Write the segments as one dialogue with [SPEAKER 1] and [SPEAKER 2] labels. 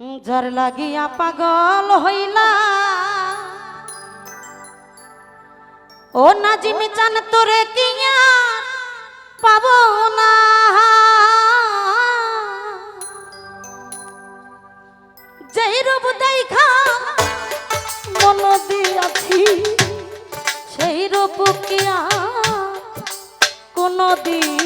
[SPEAKER 1] জর লাগিয়া পাগল হইলা। ও না জিমি চান তোরে কিয়া পাব না। যেই রূপ দেখা মন দিয়াছি সেই রূপ কিয়া কোনো দিন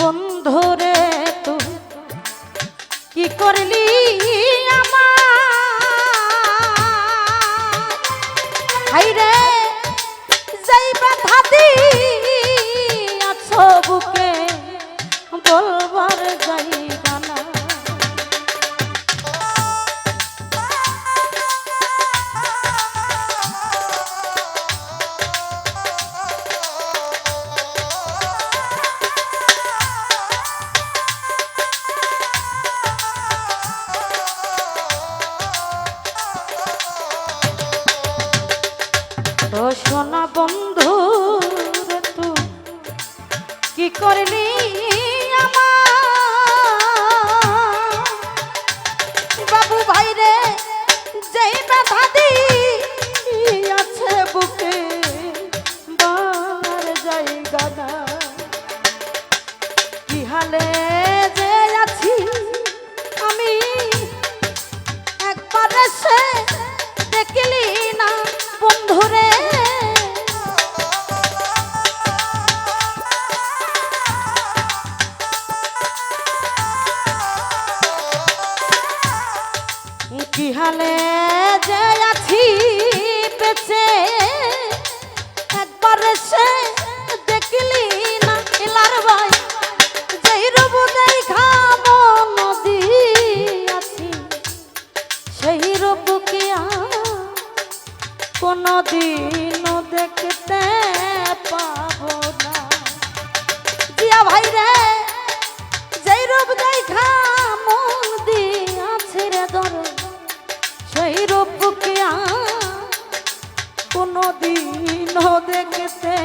[SPEAKER 1] বন্ধরে তুই। কি করলি? এই রূপকে কোনদিনও দেখতে পাব না। দিয়া ভাই রে, যেই রূপ দেখা মন দিয়াছে রে দর সেই রূপকে কোনদিনও দেখতে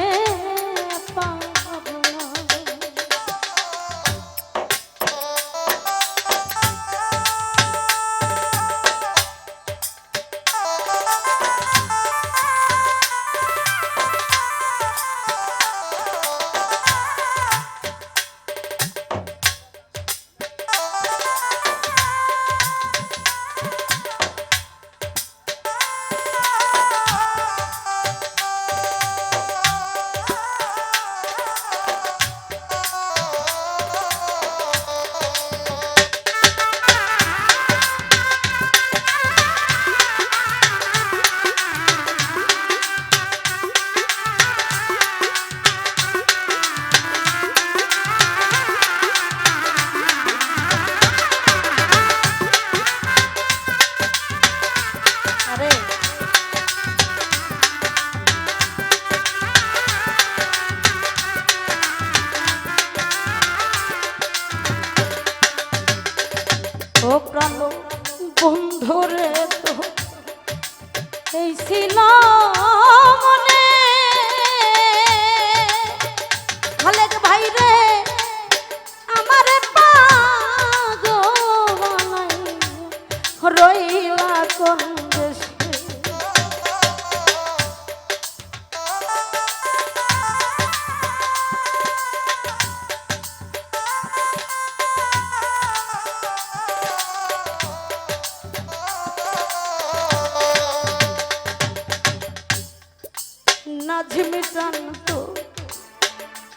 [SPEAKER 1] মিটান্ত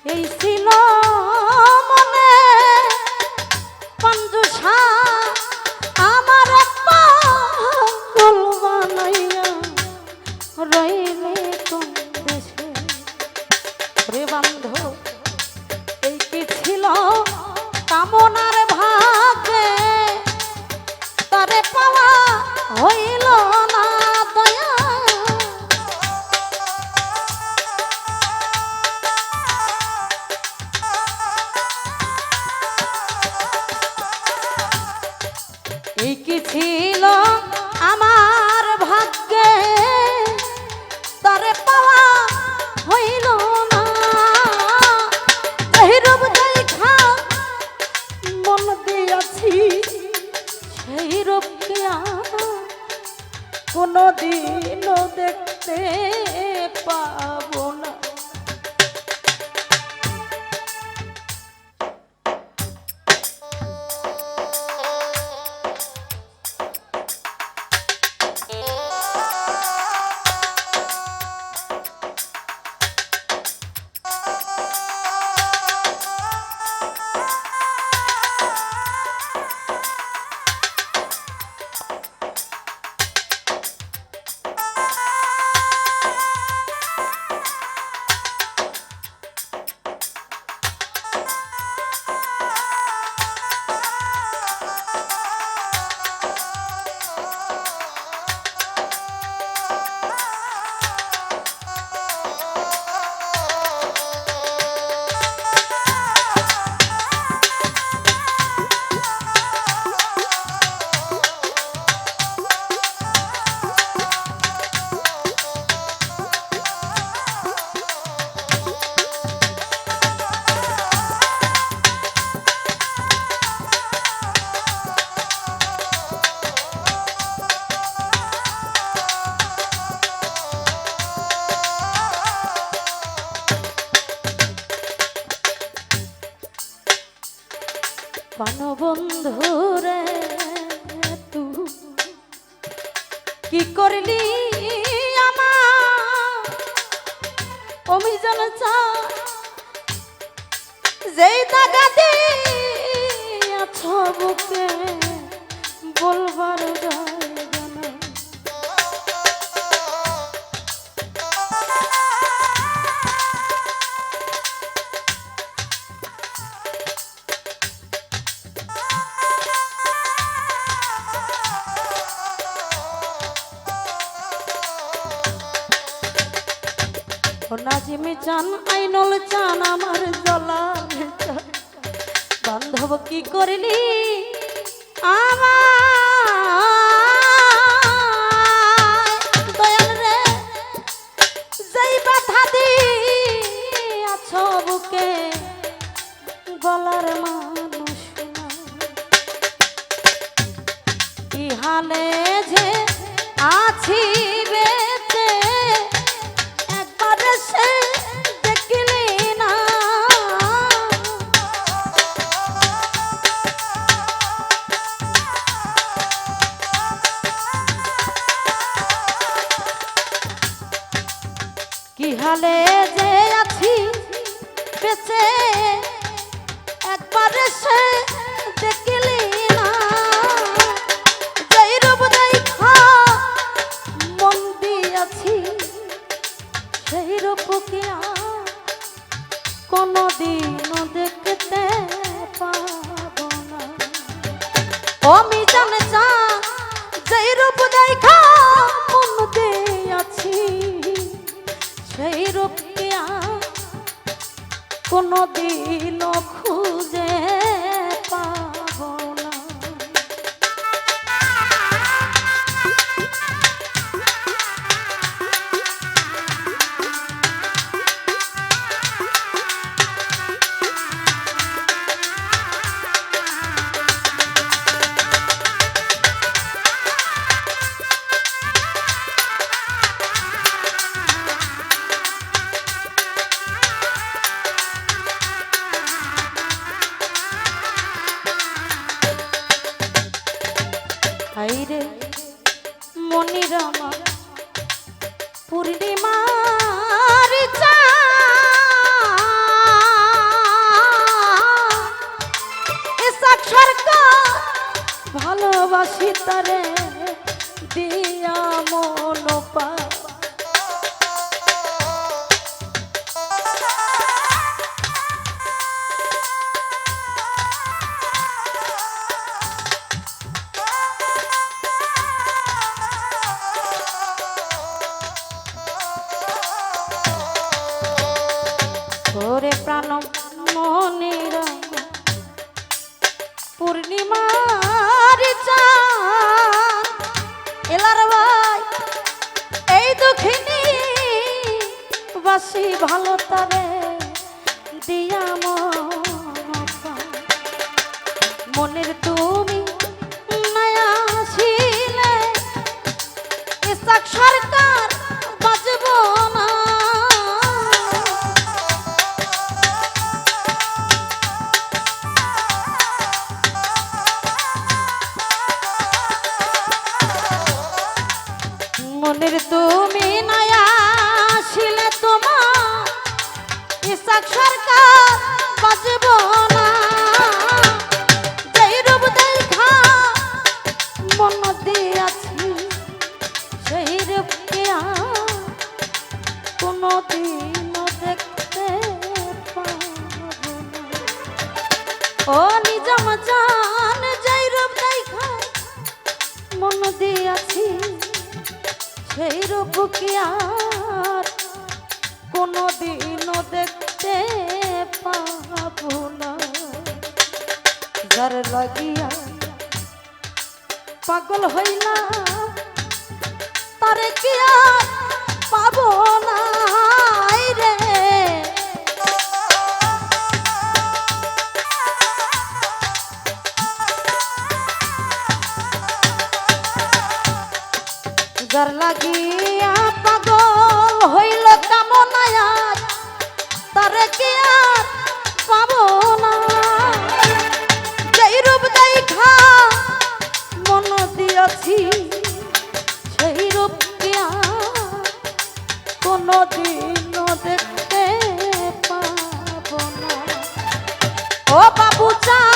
[SPEAKER 1] এই ছিল মনে পঞ্জুষা দিনও দেখতে পাবো চা যেই টাকা দিয়েছ বলবার জায়গা ও নাজিমি চান, আইনল চান, আমার চান। বান্ধব কি করলি আমার যেই ব্যথা দিয়াছ বুকে গলার মানুষ যে আছি বেঁচে, একবার সে দেখলি না। যেই রূপ দেখা মন দিয়াছি, সেই রূপকে কোনো দিনও দেখতে পাবো না। আমি জানে চা যেই রূপ দেখা কোনো দিনও ভালোবাসি মনের তুমি ইসাক সরকার বাজব না। মনের তুমি নয়া তোমার। ইসাক সরকার বাজব না। সেই কোনো কোনোদিনও দেখতে পাবো না? যার লাগিয়া পাগল হইলাম, তারে কি আর পাবো না? যার লাগিয়া পাগল হইল কামনায় তারে কি আর পাবো না? যেই রূপ দেখা মন দিয়াছি, সেই রূপ কি আর কোনোদিনও দেখতে পাবো না। ও বাবু চান